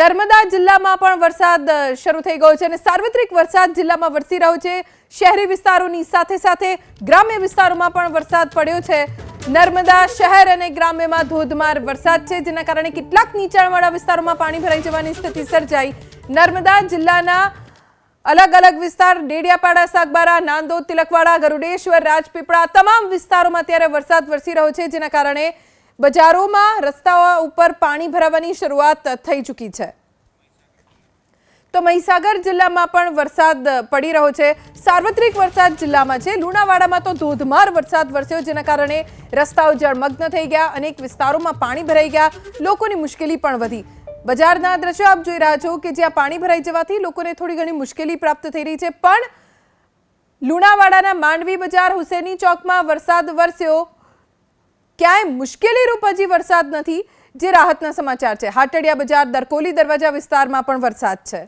નર્મદા જિલ્લામાં પણ વરસાદ શરૂ થઈ ગયો છે અને સાર્વત્રિક વરસાદ જિલ્લામાં વરસી રહ્યો છે. શહેરી વિસ્તારોની સાથે સાથે ગ્રામ્ય વિસ્તારોમાં પણ વરસાદ પડ્યો છે. નર્મદા શહેર અને ગ્રામ્યમાં ધોધમાર વરસાદ છે, જેના કારણે કેટલાક નીચાણવાળા વિસ્તારોમાં પાણી ભરાઈ જવાની સ્થિતિ સર્જાઈ. નર્મદા જિલ્લાના અલગ અલગ વિસ્તાર, ડેડિયાપાડા, સાગબારા, નાંદોદ, તિલકવાડા, ગરુડેશ્વર, રાજપીપળા, તમામ વિસ્તારોમાં અત્યારે વરસાદ વરસી રહ્યો છે, જેના કારણે બજારોમાં રસ્તાઓ ઉપર પાણી ભરાવાની શરૂઆત થઈ ચૂકી છે. તો મહીસાગર જિલ્લામાં પણ વરસાદ પડી રહ્યો છે. સાર્વત્રિક વરસાદ જિલ્લામાં છે. લુણાવાડામાં તો ધોધમાર વરસાદ વરસ્યો, જેના કારણે રસ્તાઓ જળમગ્ન થઈ ગયા, અનેક વિસ્તારોમાં પાણી ભરાઈ ગયા, લોકોની મુશ્કેલી પણ વધી. બજારના દ્રશ્યો આપ જોઈ રહ્યા છો કે જ્યાં પાણી ભરાઈ જવાથી લોકોને થોડી ઘણી મુશ્કેલી પ્રાપ્ત થઈ રહી છે. પણ લુણાવાડાના માંડવી બજાર હુસેની ચોકમાં વરસાદ વરસ્યો. ક્યાંય મુશ્કેલી રૂપ હજી વરસાદ નથી, જે રાહતના સમાચાર છે. હાટડિયા બજાર, દરકોલી દરવાજા વિસ્તારમાં પણ વરસાદ છે.